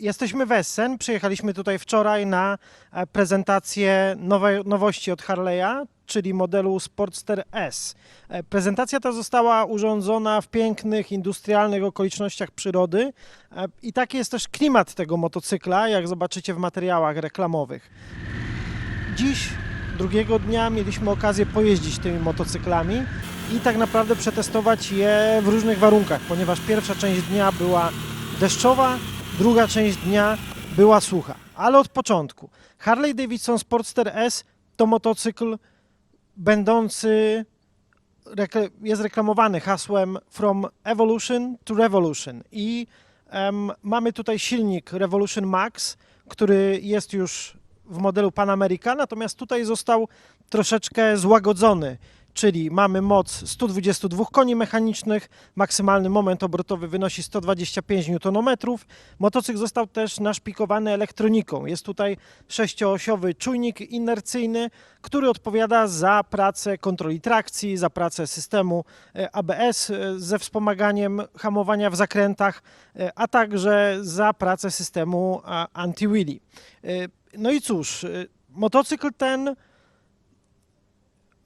Jesteśmy w Essen. Przyjechaliśmy tutaj wczoraj na e, prezentację nowej, nowości od Harley'a, czyli modelu Sportster S. E, Prezentacja ta została urządzona w pięknych, industrialnych okolicznościach przyrody e, i taki jest też klimat tego motocykla, jak zobaczycie w materiałach reklamowych. Dziś, drugiego dnia, mieliśmy okazję pojeździć tymi motocyklami i tak naprawdę przetestować je w różnych warunkach, ponieważ pierwsza część dnia była deszczowa, druga część dnia była sucha. Ale od początku. Harley Davidson Sportster S to motocykl będący jest reklamowany hasłem From Evolution to Revolution i em, mamy tutaj silnik Revolution Max, który jest już w modelu Pan America, natomiast tutaj został troszeczkę złagodzony, czyli mamy moc 122 koni mechanicznych, maksymalny moment obrotowy wynosi 125 Nm. Motocykl został też naszpikowany elektroniką. Jest tutaj sześcioosiowy czujnik inercyjny, który odpowiada za pracę kontroli trakcji, za pracę systemu e, ABS e, ze wspomaganiem hamowania w zakrętach, e, a także za pracę systemu anti-wheelie. No i cóż, motocykl ten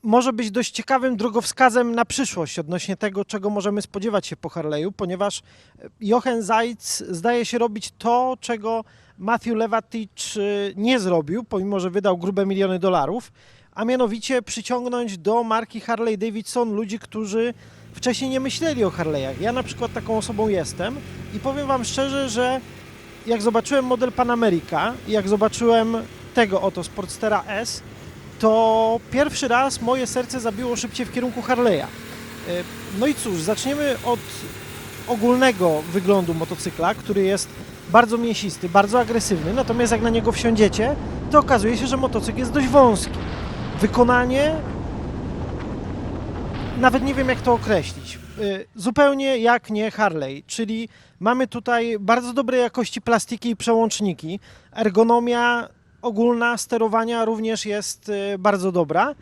może być dość ciekawym drogowskazem na przyszłość odnośnie tego, czego możemy spodziewać się po Harley'u, ponieważ e, Jochen Zeitz zdaje się robić to, czego Matthew Levatich e, nie zrobił, pomimo że wydał grube miliony dolarów, a mianowicie przyciągnąć do marki Harley Davidson ludzi, którzy wcześniej nie myśleli o Harley'ach. Ja na przykład taką osobą jestem i powiem Wam szczerze, że jak zobaczyłem model Pan America jak zobaczyłem tego oto Sportstera S, to pierwszy raz moje serce zabiło szybciej w kierunku Harley'a. E, No i cóż, zaczniemy od ogólnego wyglądu motocykla, który jest bardzo mięsisty, bardzo agresywny, natomiast jak na niego wsiądziecie, to okazuje się, że motocykl jest dość wąski. Wykonanie nawet nie wiem jak to określić. Y, Zupełnie jak nie Harley, czyli mamy tutaj bardzo dobrej jakości plastiki i przełączniki. Ergonomia ogólna sterowania również jest y, bardzo dobra.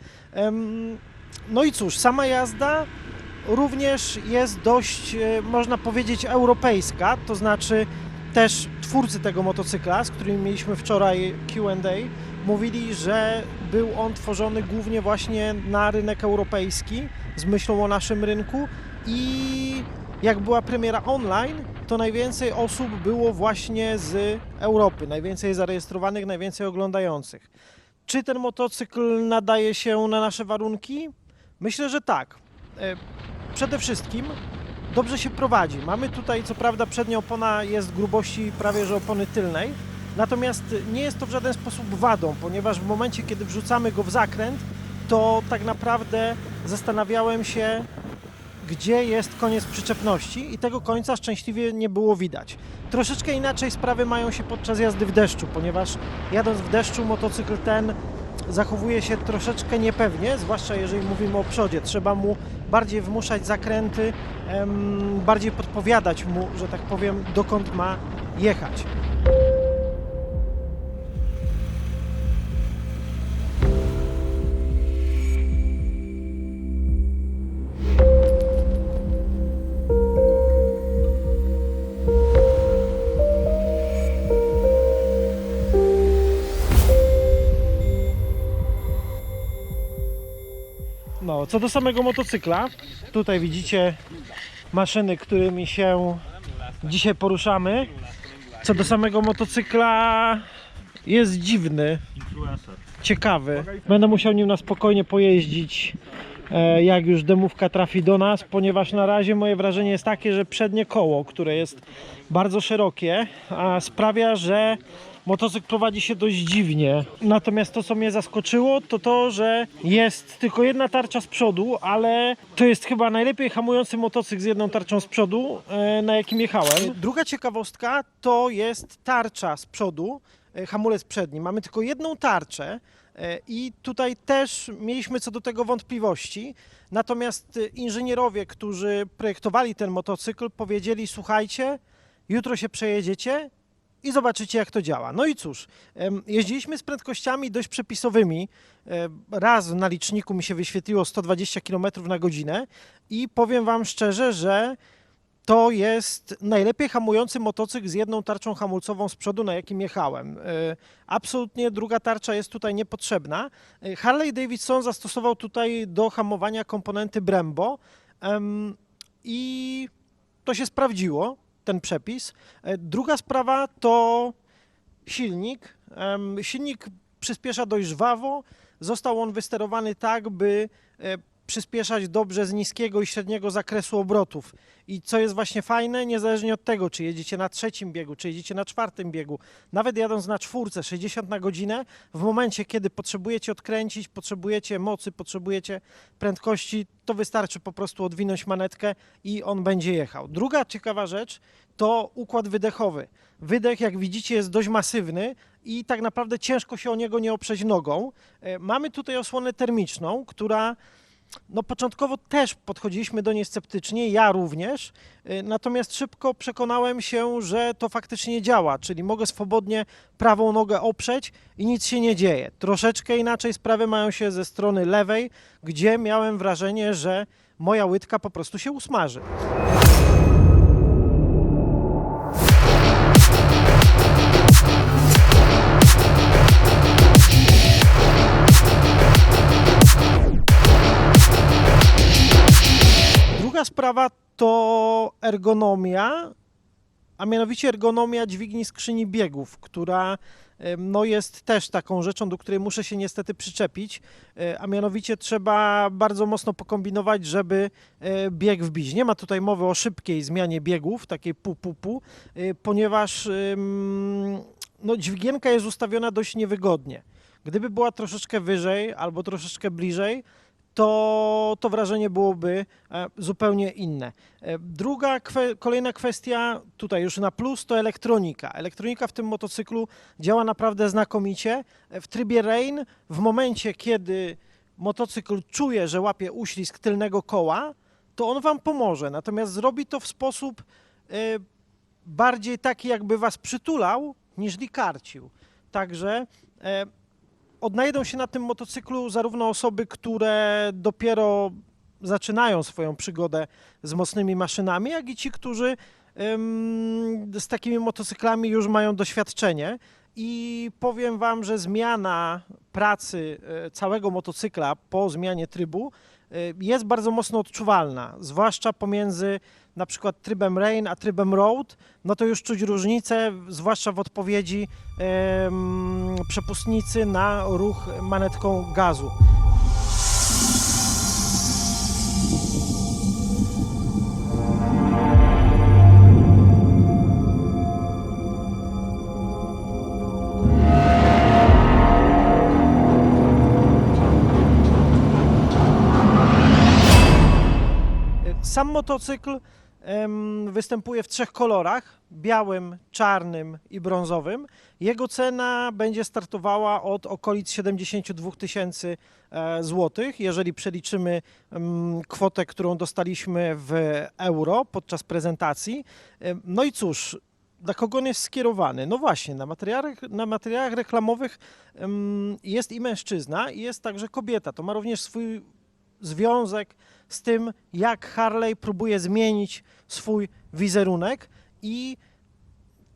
No i cóż, sama jazda również jest dość, y, można powiedzieć, europejska, to znaczy też twórcy tego motocykla, z którymi mieliśmy wczoraj Q&A, mówili, że był on tworzony głównie właśnie na rynek europejski, z myślą o naszym rynku i jak była premiera online, to najwięcej osób było właśnie z Europy, najwięcej zarejestrowanych, najwięcej oglądających. Czy ten motocykl nadaje się na nasze warunki? Myślę, że tak. E, Przede wszystkim dobrze się prowadzi. Mamy tutaj, co prawda, przednia opona jest grubości prawie że opony tylnej, natomiast nie jest to w żaden sposób wadą, ponieważ w momencie, kiedy wrzucamy go w zakręt, to tak naprawdę zastanawiałem się, gdzie jest koniec przyczepności i tego końca szczęśliwie nie było widać. Troszeczkę inaczej sprawy mają się podczas jazdy w deszczu, ponieważ jadąc w deszczu motocykl ten zachowuje się troszeczkę niepewnie, zwłaszcza jeżeli mówimy o przodzie. Trzeba mu bardziej wmuszać zakręty, bardziej podpowiadać mu, że tak powiem, dokąd ma jechać. Co do samego motocykla, tutaj widzicie maszyny, którymi się dzisiaj poruszamy. Co do samego motocykla, jest dziwny, ciekawy. Będę musiał nim na spokojnie pojeździć, e, jak już demówka trafi do nas, ponieważ na razie moje wrażenie jest takie, że przednie koło, które jest bardzo szerokie, sprawia, że motocykl prowadzi się dość dziwnie. Natomiast to, co mnie zaskoczyło, to to, że jest tylko jedna tarcza z przodu, ale to jest chyba najlepiej hamujący motocykl z jedną tarczą z przodu, e, na jakim jechałem. Druga ciekawostka to jest tarcza z przodu, e, hamulec przedni. Mamy tylko jedną tarczę. E, I tutaj też mieliśmy co do tego wątpliwości. Natomiast inżynierowie, którzy projektowali ten motocykl, powiedzieli: Słuchajcie, jutro się przejedziecie i zobaczycie, jak to działa. No i cóż, jeździliśmy z prędkościami dość przepisowymi. E, Raz na liczniku mi się wyświetliło 120 km na godzinę i powiem Wam szczerze, że to jest najlepiej hamujący motocykl z jedną tarczą hamulcową z przodu, na jakim jechałem. E, Absolutnie druga tarcza jest tutaj niepotrzebna. E, Harley Davidson zastosował tutaj do hamowania komponenty Brembo em, i to się sprawdziło, ten przepis. E, Druga sprawa to silnik. Silnik przyspiesza dość żwawo. Został on wysterowany tak, by e, przyspieszać dobrze z niskiego i średniego zakresu obrotów. I co jest właśnie fajne, niezależnie od tego, czy jedziecie na trzecim biegu, czy jedziecie na czwartym biegu, nawet jadąc na czwórce 60 na godzinę, w momencie, kiedy potrzebujecie odkręcić, potrzebujecie mocy, potrzebujecie prędkości, to wystarczy po prostu odwinąć manetkę i on będzie jechał. Druga ciekawa rzecz to układ wydechowy. Wydech, jak widzicie, jest dość masywny i tak naprawdę ciężko się o niego nie oprzeć nogą. E, Mamy tutaj osłonę termiczną, która no początkowo też podchodziliśmy do niej sceptycznie, ja również, y, natomiast szybko przekonałem się, że to faktycznie działa, czyli mogę swobodnie prawą nogę oprzeć i nic się nie dzieje. Troszeczkę inaczej sprawy mają się ze strony lewej, gdzie miałem wrażenie, że moja łydka po prostu się usmaży. Druga sprawa to ergonomia, a mianowicie ergonomia dźwigni skrzyni biegów, która no, jest też taką rzeczą, do której muszę się niestety przyczepić, e, a mianowicie trzeba bardzo mocno pokombinować, żeby e, bieg wbić. Nie ma tutaj mowy o szybkiej zmianie biegów, takiej pu-pu-pu, e, ponieważ no, dźwigienka jest ustawiona dość niewygodnie. Gdyby była troszeczkę wyżej albo troszeczkę bliżej, to, to wrażenie byłoby e, zupełnie inne. E, Druga, kolejna kwestia, tutaj już na plus, to elektronika. Elektronika w tym motocyklu działa naprawdę znakomicie. E, W trybie rain, w momencie kiedy motocykl czuje, że łapie uślizg tylnego koła, to on wam pomoże. Natomiast zrobi to w sposób bardziej taki, jakby was przytulał, niż karcił. Także odnajdą się na tym motocyklu zarówno osoby, które dopiero zaczynają swoją przygodę z mocnymi maszynami, jak i ci, którzy z takimi motocyklami już mają doświadczenie. I powiem Wam, że zmiana pracy e, całego motocykla po zmianie trybu jest bardzo mocno odczuwalna, zwłaszcza pomiędzy na przykład trybem Rain a trybem Road, no to już czuć różnicę, zwłaszcza w odpowiedzi przepustnicy na ruch manetką gazu. Sam motocykl występuje w trzech kolorach: białym, czarnym i brązowym. Jego cena będzie startowała od okolic 72 tysięcy e, złotych, jeżeli przeliczymy kwotę, którą dostaliśmy w euro podczas prezentacji. No i cóż, dla kogo on jest skierowany? No właśnie, na materiałach, na materiałach reklamowych jest i mężczyzna, i jest także kobieta. To ma również swój związek z tym, jak Harley próbuje zmienić swój wizerunek i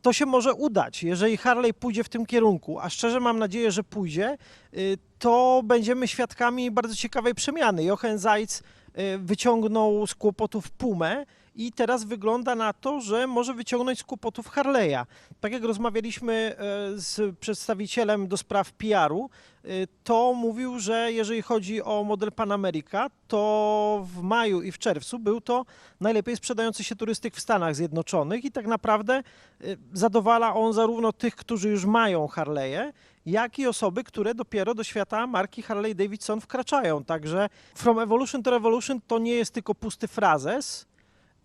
to się może udać. Jeżeli Harley pójdzie w tym kierunku, a szczerze mam nadzieję, że pójdzie, y, to będziemy świadkami bardzo ciekawej przemiany. Jochen Zeitz y, wyciągnął z kłopotów Pumę i teraz wygląda na to, że może wyciągnąć z kłopotów Harley'a. Tak jak rozmawialiśmy e, z przedstawicielem do spraw PR-u, y, to mówił, że jeżeli chodzi o model Pan America, to w maju i w czerwcu był to najlepiej sprzedający się turystyk w Stanach Zjednoczonych i tak naprawdę y, zadowala on zarówno tych, którzy już mają Harley'e, jak i osoby, które dopiero do świata marki Harley Davidson wkraczają. Także From Evolution to Revolution to nie jest tylko pusty frazes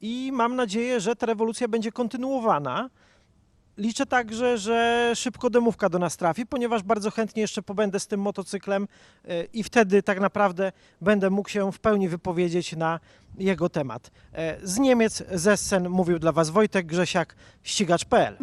i mam nadzieję, że ta rewolucja będzie kontynuowana. Liczę także, że szybko demówka do nas trafi, ponieważ bardzo chętnie jeszcze pobędę z tym motocyklem e, i wtedy tak naprawdę będę mógł się w pełni wypowiedzieć na jego temat. E, Z Niemiec, z Essen mówił dla Was Wojtek Grzesiak, ścigacz.pl.